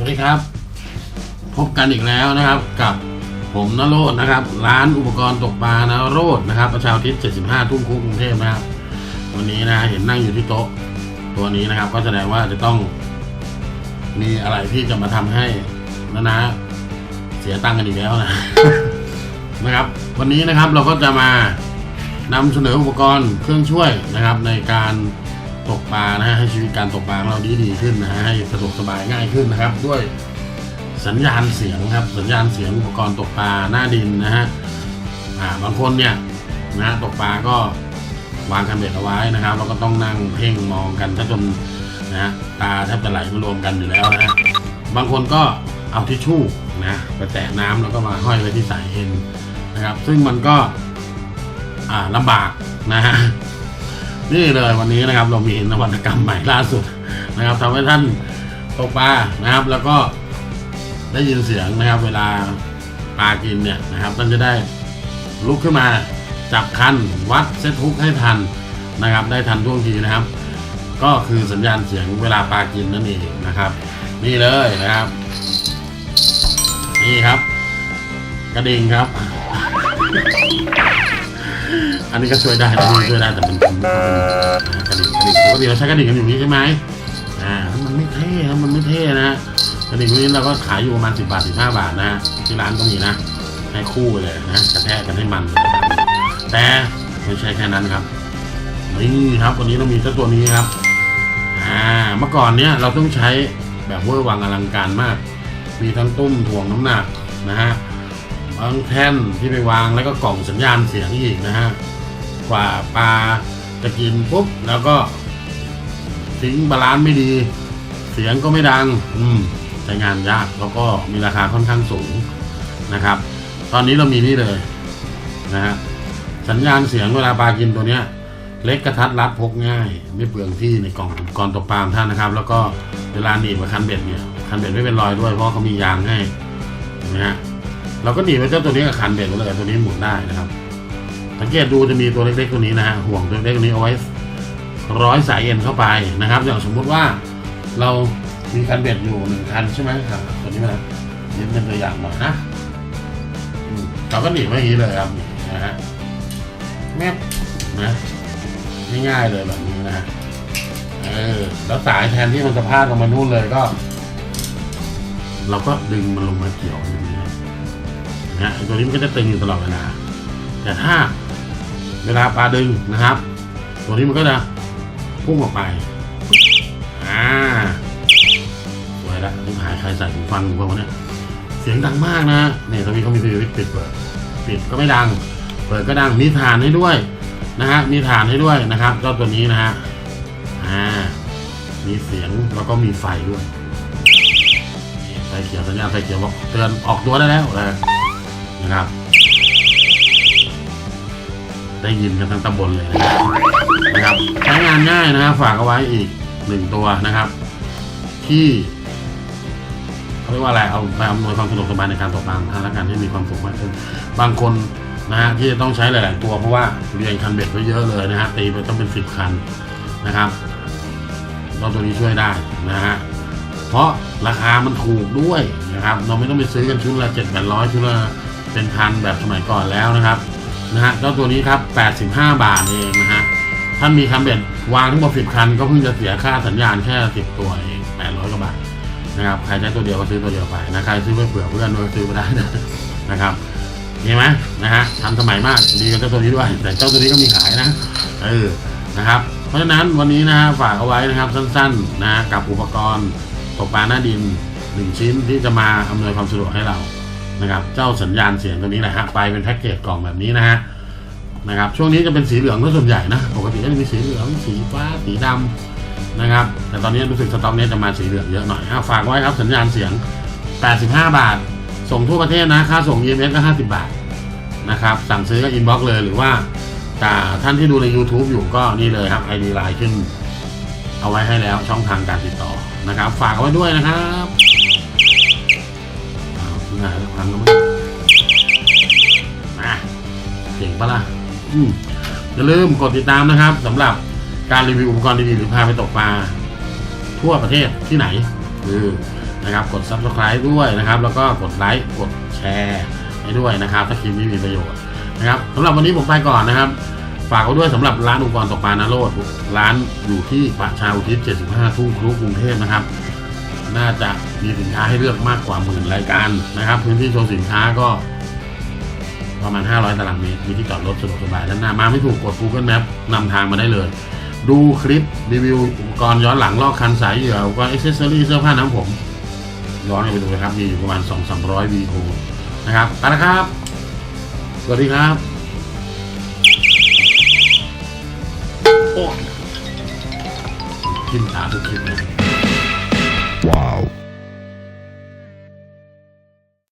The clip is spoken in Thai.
วัสดีครับ พบกันอีกแล้วนะครับ กับผมนโรจน์นะครับ ร้านอุปกรณ์ตกปลานโรจน์นะครับ ประชาธิป75 ทุ่งคุกกรุงเทพนะครับ วันนี้นะเห็นนั่งอยู่ที่โต๊ะตัวนี้นะครับ ก็แสดงว่าจะต้อง มีอะไรที่จะมาทำให้นะนะ เสียตังค์กันอีกแล้วนะนะครับ วันนี้นะครับเราก็จะมานำเสนออุปกรณ์เครื่องช่วยนะครับ ในการ ตกปลานะฮะให้ชีวิตการตกปลาของเราดีดีขึ้นนะฮะให้สะดวกสบายง่ายขึ้นนะครับ ด้วยสัญญาณเสียงครับ สัญญาณเสียงอุปกรณ์ตกปลาหน้าดินนะฮะอ่าบางคนเนี่ยนะฮะตกปลาก็วางคันเบ็ดเอาไว้นะครับแล้วก็ต้องนั่งเพ่งมองกันถ้าจนนะฮะตาแทบจะไหลมารวมกันอยู่แล้วนะฮะบางคนก็เอาทิชชู่นะไปแตะน้ำแล้วก็มาห้อยไว้ที่สายเอ็นนะครับ ซึ่งมันก็อ่าลำบากนะฮะ นี่เลยวันนี้นะครับเรามีนวัตกรรมใหม่ล่าสุดนะครับทำให้ท่านตกปลานะครับ แล้วก็ได้ยินเสียงนะครับ เวลาปลากินเนี่ยนะครับท่านจะได้ลุกขึ้นมาจับคันวัดเซตทุกให้ทันนะครับ ได้ทันท่วงทีนะครับ ก็คือสัญญาณเสียงเวลาปลากินนั่นเองนะครับ นี่เลยนะครับ นี่ครับ กระดิ่งครับ อันนี้ก็ช่วยได้นะนี่ช่วยได้แต่เป็นเป็นกระดิ่งกระดิ่งปกติเราใช้กระดิ่งกันอย่างนี้ใช่ไหมอ่ามันไม่เท่มันไม่เท่นะกระดิ่งพวกนี้เราก็ขายอยู่ประมาณสิบบาทสิบห้าบาทนะที่ร้านก็มีนะให้คู่เลยนะกระแทกกันให้มันเลยแต่ไม่ใช่แค่นั้นครับนี่ครับวันนี้เรามีเจ้าตัวนี้ครับอ่าเมื่อก่อนเนี้ยเราต้องใช้แบบเวอร์วังอลังการมาก มีทั้งตุ้มถ่วงน้ำหนักนะฮะ บางแท่นที่ไปวางแล้วก็กล่องสัญญาณเสียงอีกนะฮะกว่าปลาจะกินปุ๊บแล้วก็ทิ้งบาลานซ์ไม่ดี เสียงก็ไม่ดัง อืมใช้งานยากแล้วก็มีราคาค่อนข้างสูงนะครับ ตอนนี้เรามีนี่เลยนะฮะสัญญาณเสียงเวลาปลากินตัวเนี้ย เล็กกระทัดรัดพกง่าย ไม่เปลืองที่ในกล่องอุปกรณ์ตกปลาท่านนะครับ แล้วก็เวลาหนีบกับคันเบ็ดเนี่ยคันเบ็ดไม่เป็นรอยด้วยเพราะเขามียางให้นไหมฮะ เราก็หนีไว้เจ้าตัวนี้กับคันเบ็ดไว้เลยตัวนี้หมุนได้นะครับสังเกตดูจะมีตัวเล็กๆตัวนี้นะฮะห่วงตัวเล็กตัวนี้เอาไว้ร้อยสายเอ็นเข้าไปนะครับ อย่างสมมุติว่าเรามีคันเบ็ดอยู่หนึ่งคันใช่ไหมครับตัวนี้มายึดเป็นตัวอย่างหน่อยนะเราก็หนีบไว้อย่างนี้เลยครับนี่นะฮะแมบนะง่ายๆเลยแบบนี้นะฮะเออแล้วสายแทนที่มันจะพาดลงมานู่นเลยก็ เราก็ดึงมันลงมาเกี่ยวอย่างนี้ นะตัวนี้มันก็จะตึงอยู่ตลอดเวลา แต่ถ้าเวลาปลาดึงนะครับ ตัวนี้มันก็จะพุ่งออกไปอ่าสวยละต้องหายใครใส่หูฟังหูฟังวะเนี่ยเสียงดังมากนะเนี่ยตรงนี้เขามีสวิตช์ปิดเปิดปิดก็ไม่ดัง เปิดก็ดังมีฐานให้ด้วยนะฮะมีฐานให้ด้วยนะครับเจ้าตัวนี้นะฮะอ่ามีเสียงแล้วก็มีไฟด้วยไฟเขียวสัญญาณไฟเขียวบอกเตือนออกตัวได้แล้วนะ นะครับ ได้ยินกันทั้งตำบลเลยนะครับใช้งานง่ายนะครับ ฝากเอาไว้อีกหนึ่งตัวนะครับ ที่เขาเรียกว่าอะไรเอาไปอำนวยความสะดวกสบายในการตกปลางท่านและการให้มีความสุขมากขึ้นบางคนนะฮะที่จะต้องใช้หลาย ๆ ตัวเพราะว่าเรียงคันเบ็ดไว้เยอะเลยนะฮะตีไปต้องเป็นสิบคันนะครับเราตัวนี้ช่วยได้นะฮะเพราะราคามันถูกด้วยนะครับ เราไม่ต้องไปซื้อกันชุดละเจ็ดแปดร้อยชุดละ เป็นพันแบบสมัยก่อนแล้วนะครับนะฮะเจ้าตัวนี้ครับแปดสิบห้าบาทเองนะฮะท่านมีคันเบ็ดวางทั้งหมดสิบคัน ก็เพิ่งจะเสียค่าสัญญาณแค่สิบตัวเองแปดร้อยกว่าบาทนะครับใครใช้ตัวเดียวก็ซื้อตัวเดียวไปนะใครซื้อไปเผื่อเพื่อนก็ซื้อไปได้นะนะครับเห็นไหมนะฮะทันสมัยมากดีกับเจ้าตัวนี้ด้วย แต่เจ้าตัวนี้ก็มีขายนะเออนะครับ เพราะฉะนั้นวันนี้นะฮะฝากเอาไว้นะครับสั้นๆนะกับอุปกรณ์ตกปลาหน้าดินหนึ่งชิ้นที่จะมาอำนวยความสะดวกให้เรา นะครับเจ้าสัญญาณเสียงตัวนี้แหละฮะไปเป็นแพ็กเกจกล่องแบบนี้นะฮะนะครับช่วงนี้จะเป็นสีเหลืองก็ส่วนใหญ่นะปกติก็จะมีสีเหลืองสีฟ้าสีดำนะครับ แต่ตอนนี้รู้สึกสต็อกนี้จะมาสีเหลืองเยอะหน่อยฝากไว้ครับสัญญาณเสียง 85 บาท ส่งทั่วประเทศนะค่าส่ง EMS ก็ 50 บาทนะครับสั่งซื้อก็อินบ็อกซ์เลยหรือว่าแต่ท่านที่ดูใน YouTube อยู่ก็นี่เลยครับ ID ไลน์ขึ้น เอาไว้ให้แล้วช่องทางการติดต่อนะครับ ฝากเอาไว้ด้วยนะครับ อ้าวที่ไหนแล้วพังแล้วมั้งมาเก่งปะล่ะอืมอย่าลืมกดติดตามนะครับสำหรับการรีวิวอุปกรณ์ดีๆหรือพาไปตกปลาทั่วประเทศที่ไหนคือนะครับกด subscribe ด้วยนะครับ แล้วก็กดไลค์กดแชร์ให้ด้วยนะครับ ถ้าคลิปนี้มีประโยชน์นะครับสำหรับวันนี้ผมไปก่อนนะครับ ฝากไว้ด้วยสำหรับร้านอุปกรณ์ตกปลานาโรดร้านอยู่ที่ประชาอุทิศ 75 ทุ่งครุกรุงเทพนะครับ น่าจะ มีสินค้าให้เลือกมากกว่าหมื่นรายการนะครับ พื้นที่โชว์สินค้าก็ ประมาณ 500 ตารางเมตรมีที่จอดรถสะดวกสบายด้านหน้ามาไม่ถูกกด Google Map นำทางมาได้เลย ดูคลิปรีวิวอุปกรณ์ย้อนหลังลอกคันสายเหยื่ออุปกรณ์อิเซอรี่เสื้อผ้าน้ำผม ย้อนไปดูเลยครับ มีอยู่ประมาณ 2 3 0 0วีโอนะครับไปนะครับ สวัสดีครับโอ้ทิมตาทุกคลิปเลย Wow.